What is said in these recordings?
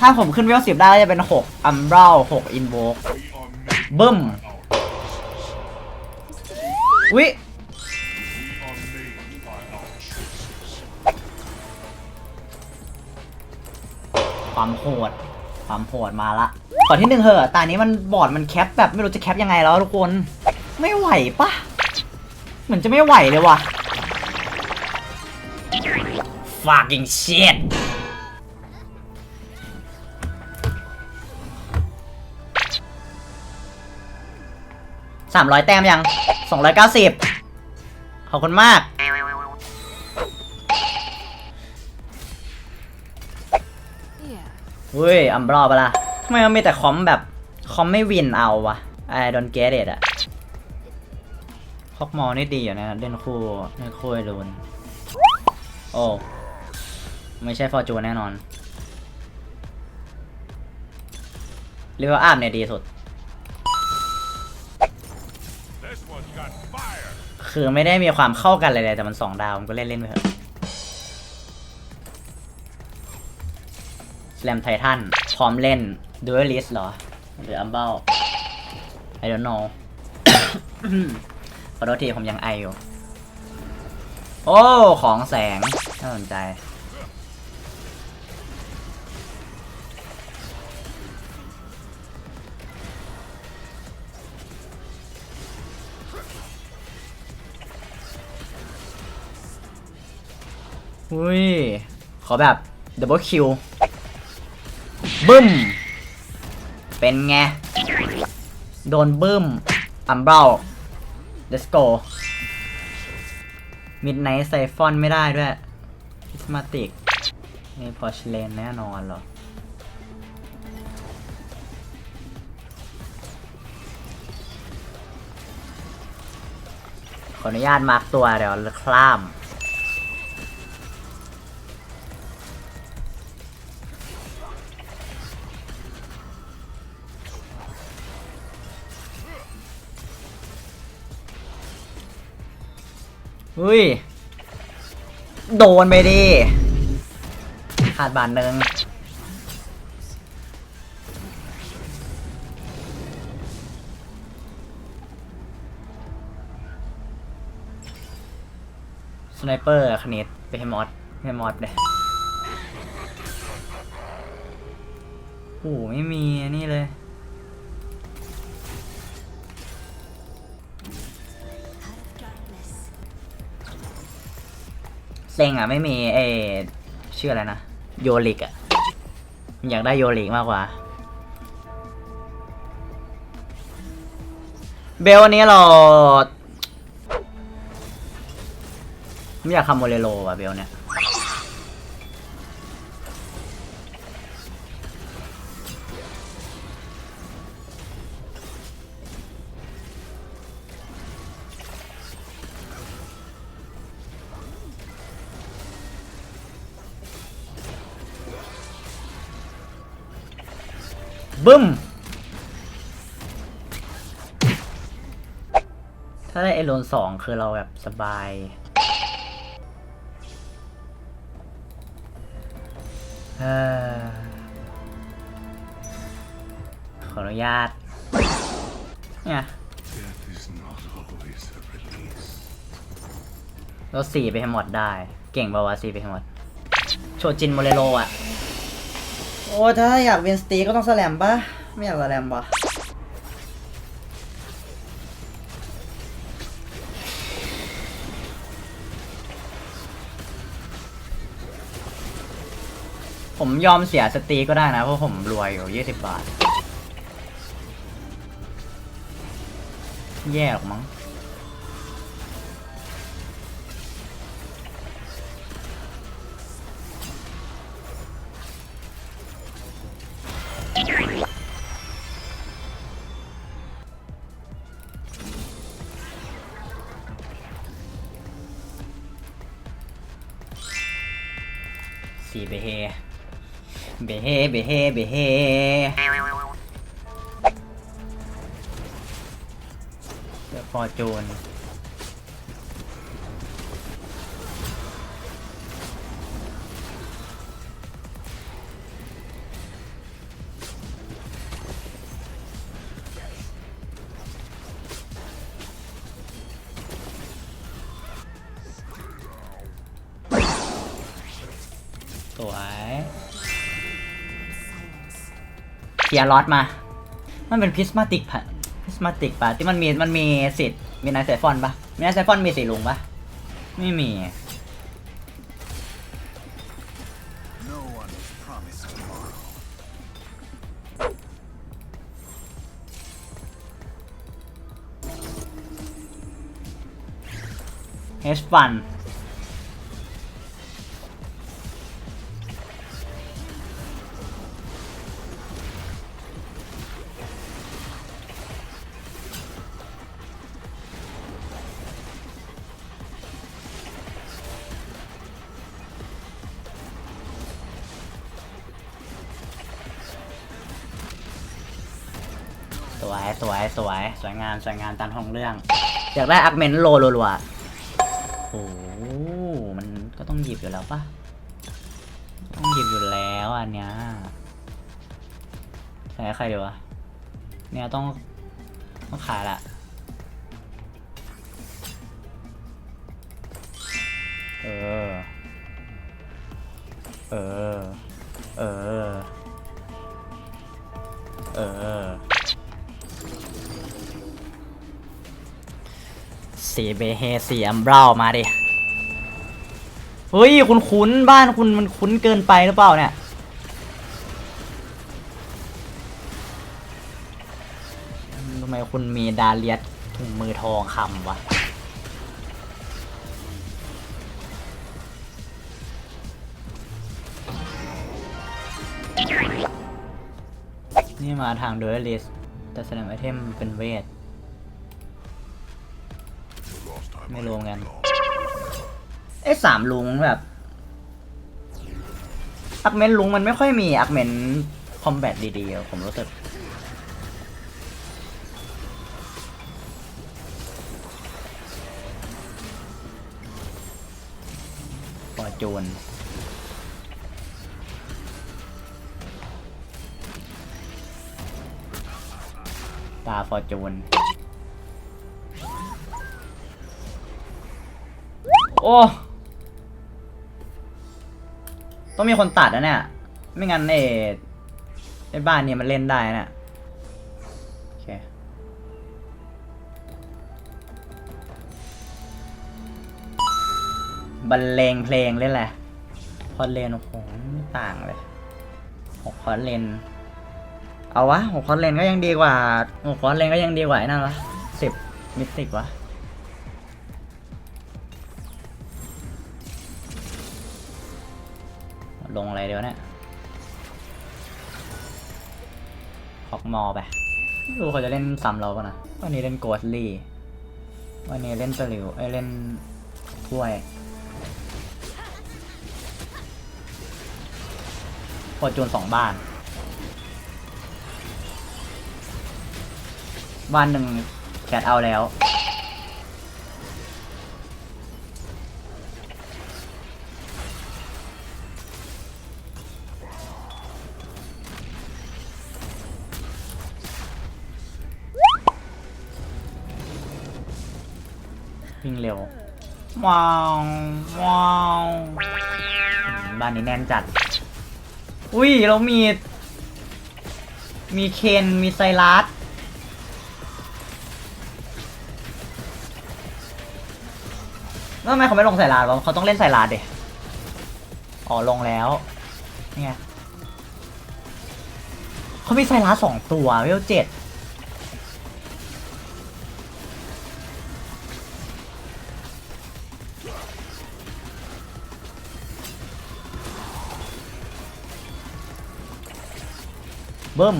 ถ้าผมขึ้นเวลสิบได้ก็จะเป็นหกอัมเบลหกอินโวกบึ้มวิความโหดความโหดมาละก่อนที่หนึ่งเหอะตานี้มันบอร์ดมันแคปแบบไม่รู้จะแคปยังไงแล้วทุกคน ไม่ไหวปะเหมือนจะไม่ไหวเลยว่ะ fucking shit สามร้อยแต้มยังสองร้อยเก้าสิบขอบคุณมาก เฮ้ย อัมบรอปะล่ะทำไมมันมีแต่คอมแบบ คอมไม่วินเอาวะ I don't get it อะฮอกมอลนี่ดีอยู่นะเล่นคู่เล่นคู่ไอรูนโอ้ไม่ใช่ฟอร์จูนแน่นอนเรียกว่าอาบเนี่ยดีสุด คือไม่ได้มีความเข้ากันเลยเลยแต่มันสองดาวมันก็เล่นเล่นไปเถอะแ a มไททันพร้อมเล่นดูเอลิสเหรอ หรืออัมเบล I don't know ขอโทษทีผมยังไออยู่ โอ้ ของแสง น่าสนใจ อุ้ย ขอแบบดับเบิลคิวบึ้ม เป็นไง โดนบึ้ม อัมเบล let's go midnight siphon ไม่ได้ด้วย prismatic นี่พอชเลนแน่นอนเหรอ ขออนุญาตมาร์กตัวเดี๋ยวคล่าม อุ้ย โดนไปดิขาดบาทหนึ่งสไนเปอร์คณิตไปให้มอสไปให้มอสเลยโอ้โหไม่มีนี่เลย ซ็งอะไม่มีเอชื่ออะไรนะโยลิกอะอยากได้โยลิกมากกว่า เบลวันนี้เราไม่อยากคำโมเรโลว่ะเบลเนี่ย บึ้ม ถ้าได้เอโลนสองคือเราแบบสบายเอ่อขออนุญาต เนี่ย Death is not always a release. เราสี่ไปให้หมดได้ เก่งปะวะสี่ไปให้หมด โชจินโมเรโลอะ โอ้ถ้าอยากเวนสตีก็ต้องแสลมปะไม่อยากแสลมปะผมยอมเสียสตีก็ได้นะ เพราะผมรวยอยู่ยี่สิบบาท แย่หรอกมั้ง สี่เบเฮเบเฮเบเฮเบเฮเดี๋ยวฟอร์จูน เคลียร์ล็อตมา มันเป็นพิสมาติกพิสมาติกปะที่มันมีมันมีสิทธิ์มีนายไซฟอนปะมีนายไซฟอนมีสีลุงปะไม่มีเฮชฟัน สวยงามตามท้องเรื่อง อยากได้อักเมนโลรัวๆโอ้โหมันก็ต้องหยิบอยู่แล้วปะต้องหยิบอยู่แล้วอันเนี้ยใช้ใครดีวะ เนี่ยต้องต้องขายละเออ เออ เออ เออ สีเบเฮสีอัมเบรามาดิเฮ้ยคุณคุ้นบ้านคุณมันคุ้นเกินไปหรือเปล่าเนี่ยทำไมคุณมีดาเลียสถุงมือทองคำวะนี่มาทางเดอร์ลิสแต่แสดงไอเทมเป็นเวท ไม่รวมกัน I lost. ไอ้สามลุงแบบอักเมนลุงมันไม่ค่อยมีอักเมนคอมแบทดีๆ ผมรู้สึกฟอจูนตาฟอร์จูน โอ้ ต้องมีคนตัดนะเนี่ย ไม่งั้นไอ้ไอ้บ้านเนี่ยมันเล่นได้นะโอเค บรรเลงเพลงเล่นแหละ คอนเลนโอ้โหไม่ต่างเลยหกคอนเลน เอาวะหกคอนเลนก็ยังดีกว่าหกคอนเลนก็ยังดีกว่านั่นวะสิบมิติกวะ ลงอะไรเดี๋ยวเนี่ยฮอกมอไปไม่รู้เขาจะเล่นซ้ำเราป่ะนะ วันนี้เล่นโกสลี่ วันนี้เล่นตะหลิวไอ้เล่นถ้วยพอจูนสองบ้าน บ้านหนึ่งแคทเอาแล้ว เร็วว้าวว้าวอืมบ้านนี้แน่นจัด อุ้ย เรามี มีเคน มีไซรัสแล้วทำไมเขาไม่ลงไซรัสวะเขาต้องเล่นไซรัสเดะอ๋อ ลงแล้ว นี่ไงเขามีไซรัสสองตัวเวลเจ็ด เบิ้ม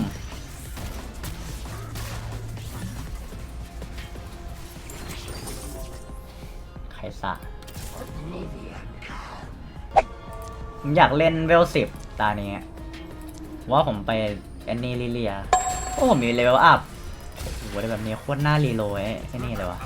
ใครสะผมอยากเล่นเวลสิบตานี้ว่าผมไปแอนนี่ลิเลีย โอ้ผมมีเลเวลอัพโอ้โหแบบนี้โคตรน่ารีโหลดไอ้นี่เลยวะ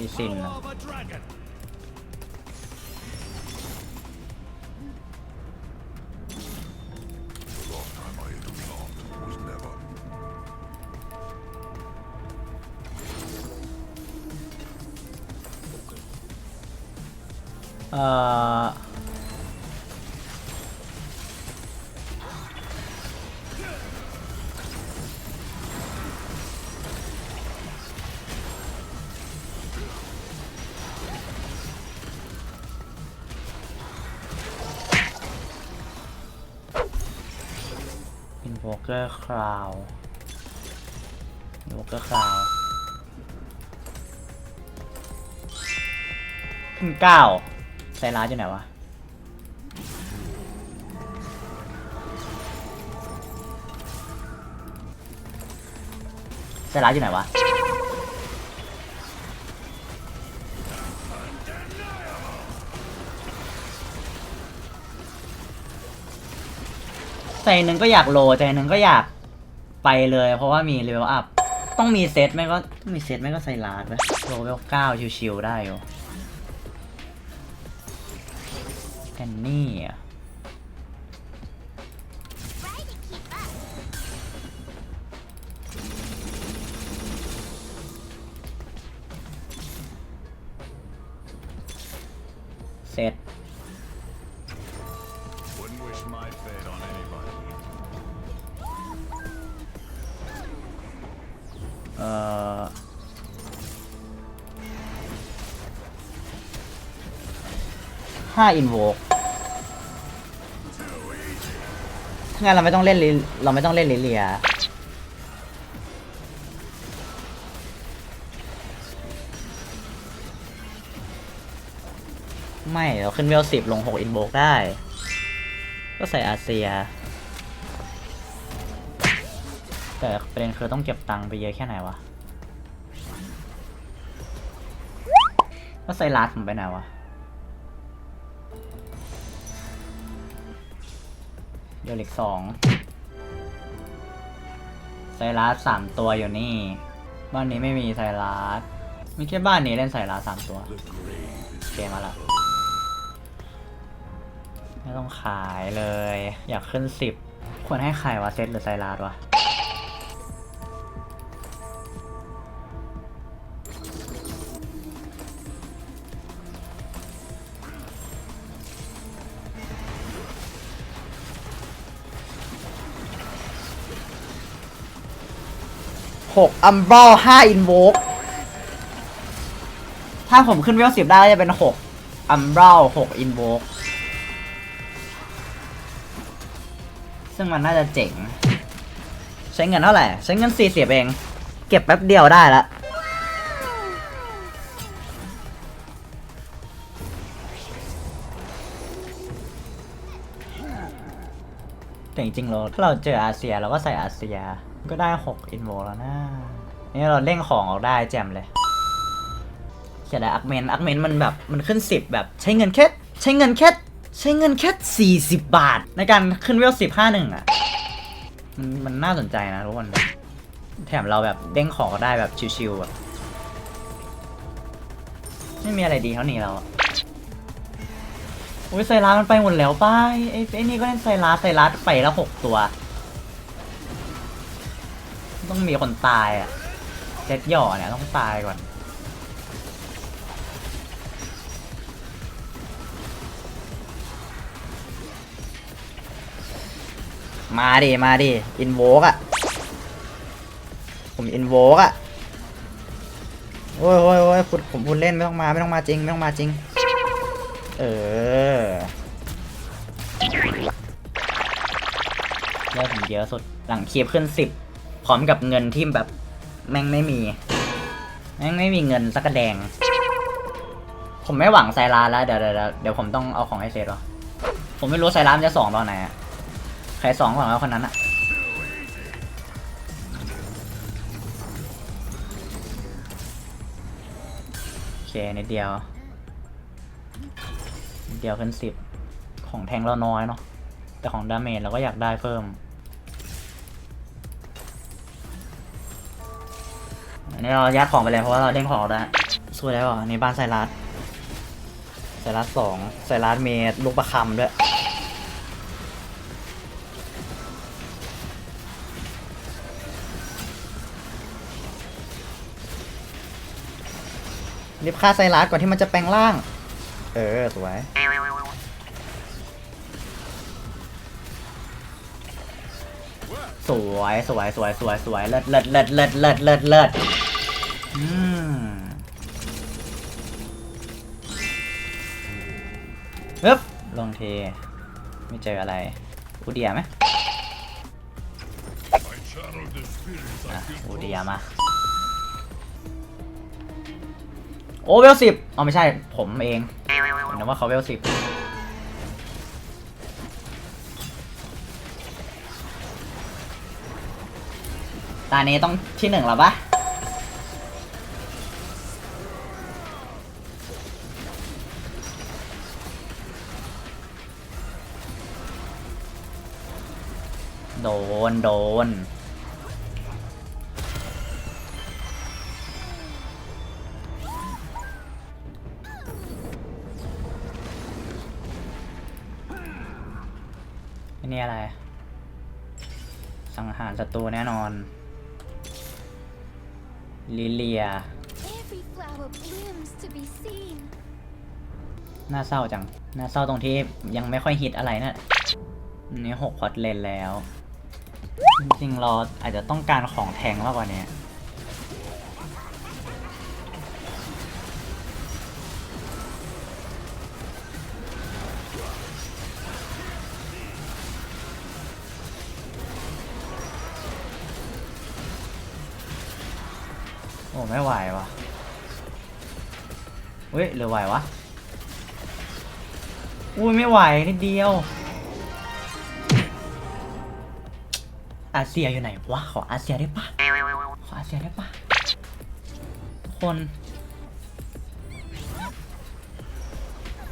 ซีซิ นโวเกร์คราวขึ้นเก้าไซรัสอยู่ไหนวะไซรัสอยู่ไหนวะใจหนึ่งก็อยากโลใจหนึ่งก็อยากไปเลย เพราะว่ามีเลเวลอัพ ต้องมีเซตไม่ก็ต้องมีเซตไม่ก็ไซรัสไว้โลเวลเก้าชิวๆได้อยู่แอนนี่อะเซต ห้าอินโวกถ้างั้นเราไม่ต้องเล่นลิเราไม่ต้องเล่นลิเลียไม่เราขึ้นเวลสิบลงหกอินโวกได้ ก็ใส่อาเซีย แต่ประเด็นคือต้องเก็บตังค์ไปเยอะแค่ไหนวะแล้วไซรัสผมไปไหนวะ เหล็กสองไซรัสสามตัวอยู่นี่ บ้านนี้ไม่มีไซรัสมีแค่บ้านนี้เล่นไซรัสสามตัวเกมมาละไม่ต้องขายเลย อยากขึ้นสิบควรให้ขายวะเซตหรือไซรัสวะ หกอัมบอลห้าอินโวกถ้าผมขึ้นเวลสิบได้ก็จะเป็นหกอัมบอลหกอินโวกซึ่งมันน่าจะเจ๋ง ใช้เงินเท่าไหร่ ใช้เงินสี่สิบเอง เก็บแป๊บเดียวได้ละแต่จริงๆเราถ้าเราเจออาเซียเราก็ใส่อาเซีย ก็ได้หกอินโวแล้วนะนี่เราเร่งของออกได้แจ่มเลยเขียนอะไรอักเมนอักเมนมันแบบมันขึ้นสิบแบบใช้เงินแค่ใช้เงินแค่ใช้เงินแค่สี่สิบบาท ในการขึ้นเวลสิบห้าหนึ่งอะมันมันน่าสนใจนะทุกคน แถมเราแบบเด้งของก็ได้แบบชิวๆอะไม่มีอะไรดีเท่านี้แล้วอะอุ้ยไซรัสมันไปหมดแล้วป้ายไอ้ไอ้นี่ก็เล่นไซรัสไซรัสไปแล้วหกตัว ต้องมีคนตายอะเจ็ดหย่อเนี่ยต้องตายก่อน มาดิมาดิอินโวกอะ ผมอินโวกอะโอ้ยโอ้ยโอ้ยพูดผมพูดเล่นไม่ต้องมาไม่ต้องมาจริงไม่ต้องมาจริง เออเลือดผมเยอะสุดหลังเคียบขึ้นสิบ พร้อมกับเงินที่แบบแม่งไม่มี แม่งไม่มีเงินสักแดง ผมไม่หวังไซราแล้วเดี๋ยวเดี๋ยวเดี๋ยวผมต้องเอาของให้เซตวะผมไม่รู้ไซรามจะสองตอนไหนอะใครสองก่อนแล้วคนนั้นอะโอเคนิดเดียวนิดเดียวขึ้นสิบของแทงเราน้อยเนาะแต่ของดาเมจเราก็อยากได้เพิ่ม อันนี้เรายัดของไปเลยเพราะว่าเราเด้งของได้วสวยแล้วอะอันนี่บ้านไซรัสไซรัสสองไซรัสเมดลูกประคำด้วยรีบฆ่าไซรัสก่อนที่มันจะแปลงร่าง เออ สวยสวยสวยสวยสวยสวยเลิศเลิศเลิศเลิศเลิศเลิศเลิศ อืมปึ๊บลงเท ไม่เจออะไรอูเดียไหมอะอูเดียมา โอ้เวลสิบเอาไม่ใช่ ผมเองผมนึกว่าเขาเวลสิบตานี้ต้องที่หนึ่งแล้วปะ นโดนอันนี้อะไร สังหารศัตรูแน่นอน ลิเลีย Every flower blooms to be seen. น่าเศร้าจัง น่าเศร้าตรงที่ยังไม่ค่อยฮิตอะไรนะอันนี่หกพอตเลนแล้ว จริงๆ เราอาจจะต้องการของแทงมากกว่านี้โอ้ไม่ไหววะเฮ้ยหรือไหววะ อุ้ยไม่ไหวนิดเดียว อาเซียอยู่ไหนวะขออาเซียได้ปะขออาเซียได้ปะทุกคน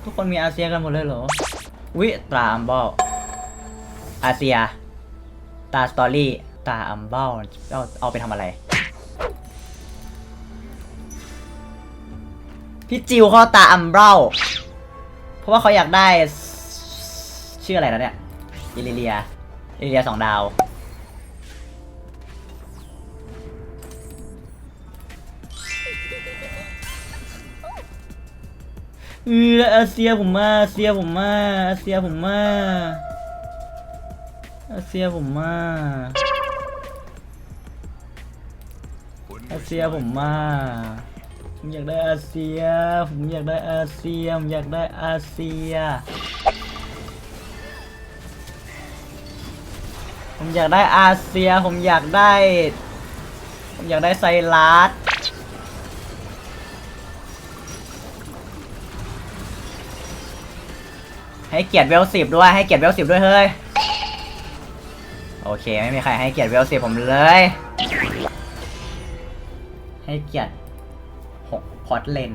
ทุกคนมีอาเซียกันหมดเลยเหรอวิตราอัมเบลอาเซีย ตาสตอรี่ ตาอัมเบลเอาเอาไปทำอะไร พี่จิวเขาตาอัมเบลเพราะว่าเขาอยากได้ ชื่ออะไรนะเนี่ยอิลิเลียอิลิเลียสองดาว เอออาเซียผมมาอาเซียผมมาอาเซียผมมาอาเซียผมมาอาเซียผมมาผมอยากได้อาเซีย ผมอยากได้อาเซีย ผมอยากได้อาเซีย ผมอยากได้อาเซีย ผมอยากได้ ผมอยากได้ไซรัส ให้เกียรติเวลสิบด้วยให้เกียรติเวลสิบด้วยเฮ้ยโอเคไม่มีใครให้เกียรติเวลสิบผมเลย ให้เกียรติหกพอตเลน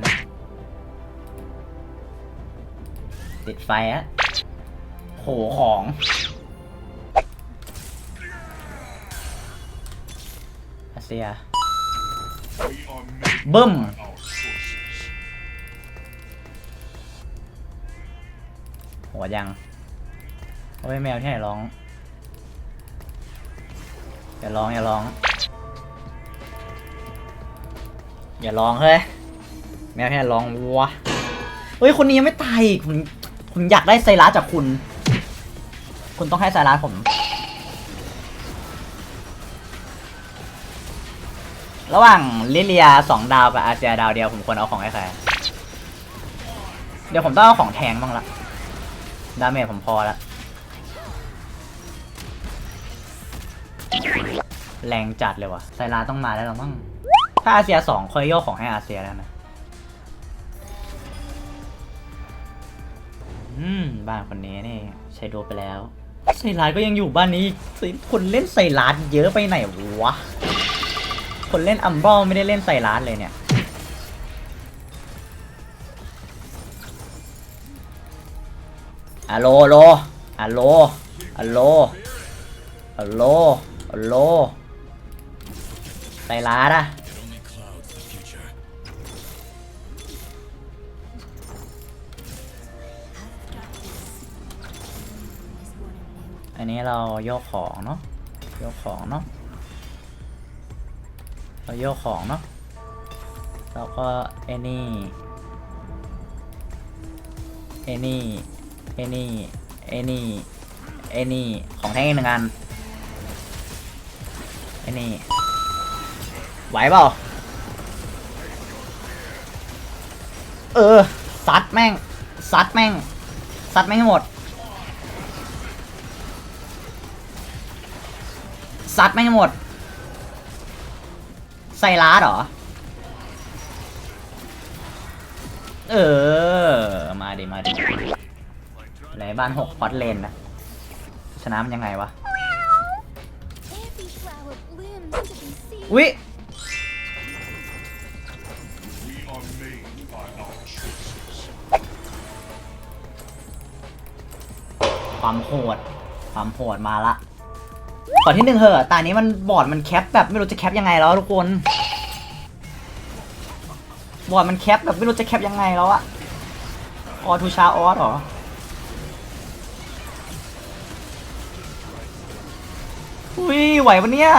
ติดไฟอะโหของอาเซีย We are หัวยังโอ้ยแมวที่ไหนร้อง อย่าร้องอย่าร้อง อย่าร้องเฮ้ย แมวที่ไหนร้องวะ เฮ้ยคนนี้ยังไม่ตายอีกผมผมอยากได้ไซรัสจากคุณ คุณต้องให้ไซรัสผม ระหว่างลิเลียสองดาวกับอาเซียดาวเดียวผมควรเอาของให้ใคร เดี๋ยวผมต้องเอาของแทงบ้างละ ดาเมจผมพอแล้วแรงจัดเลยว่ะไซราต้องมาได้แล้วมั้งถ้าอาเซียสองคอยโยกของให้อาเซียแล้วนะอืมบ้านคนนี้นี่ใช้ดูไปแล้วไซรัสก็ยังอยู่บ้านนี้คนเล่นไซรัสเยอะไปไหนวะ คนเล่นอัมบอลไม่ได้เล่นไซรัสเลยเนี่ย อะโลโลอะโลอะโลอะโลอะโลไซรัสอะ It only clouds the future. อันนี้เราโยกของเนาะโยกของเนาะเราโยกของเนาะแล้วก็ไอ้นี่เอนี่ เอนี่เอนี่เอนี่ของแท้งอีกหนึ่งอันเอนี่ไหวเปล่าเออซัดแม่งซัดแม่งซัดแม่งให้หมดซัดแม่งให้หมด ใส่ล้าดเหรอ เออ มาดิ มาดิ ไหนบ้านหกพอตเลนนะชนะมันยังไงวะ Every flower blooms to be seen. อุ๊ย We are made by our choices. ความโหด ความโหดมาละขอนที่หนึ่งเหอะตานี้มันบอร์ดมันแคปแบบไม่รู้จะแคปยังไงแล้วทุกคน บอร์ดมันแคปแบบไม่รู้จะแคปยังไงแล้วอะออทูชาออสหรอ อุ้ยไหวปะเนี่ย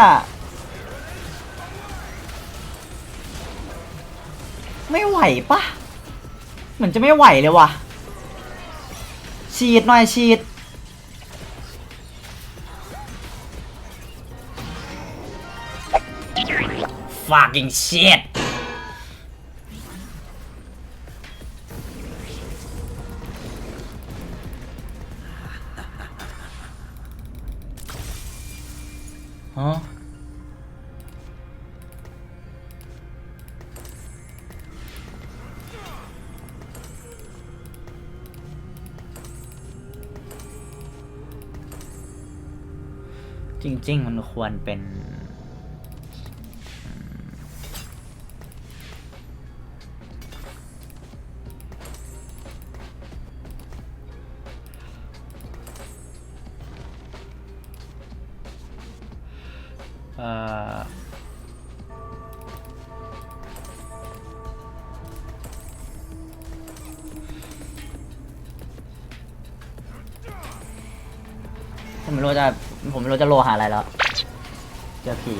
ไม่ไหวปะเหมือนจะไม่ไหวเลยว่ะฉีดหน่อยฉีด fucking shit ฮ จริงมันควรเป็น เอ่อไม่รู้จะ ผมไม่รู้จะโลหาอะไรแล้ว เจอผี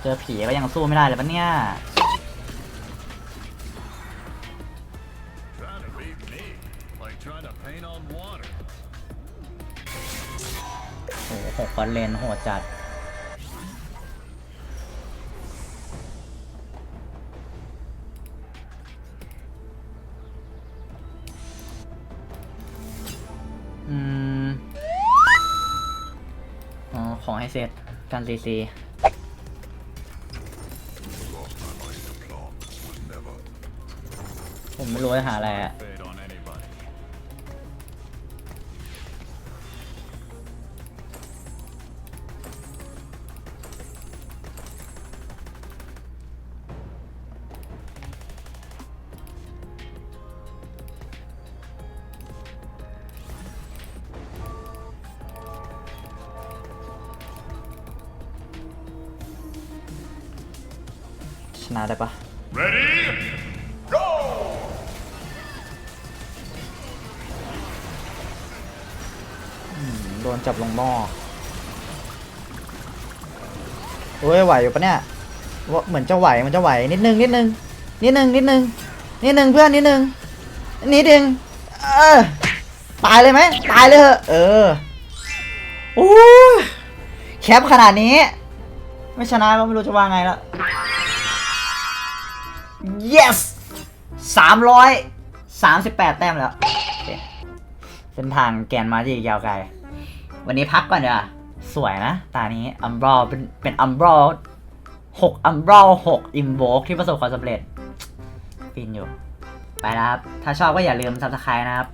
เจอผีก็ยังสู้ไม่ได้เลยปะเนี่ยโอ้โหหกคอนเลนโหดจัด ของให้เสร็จกันซีซี Lost my mind to plot was never ผมไม่รู้จะหาอะไรอะ ได้ปะ Ready? Go! โดนจับลงหม้อโอ้ยไหวอยู่ปะเนี่ยว่าเหมือนจะไหวมันจะไหวนิดนึงนิดนึงนิดนึงนิดนึงนิดนึงเพื่อนนิดนึงนิดนึงเออตายเลยไหมตายเลยเหอะเออโอ้ยแคปขนาดนี้ ไม่ชนะก็ไม่รู้จะว่าไงแล้ว yes สามร้อยสามสิบแปดแต้มแล้วเส้นทางแกนมาที่ยาวไกล วันนี้พักก่อนเดี๋ยวสวยนะ ตานี้อัมบรอเป็นเป็นอัมบรอหกอัมบรอหกอิมโวกที่ประสบความสำเร็จ ฟินอยู่ ไปแล้วครับ ถ้าชอบก็อย่าลืม subscribe นะครับ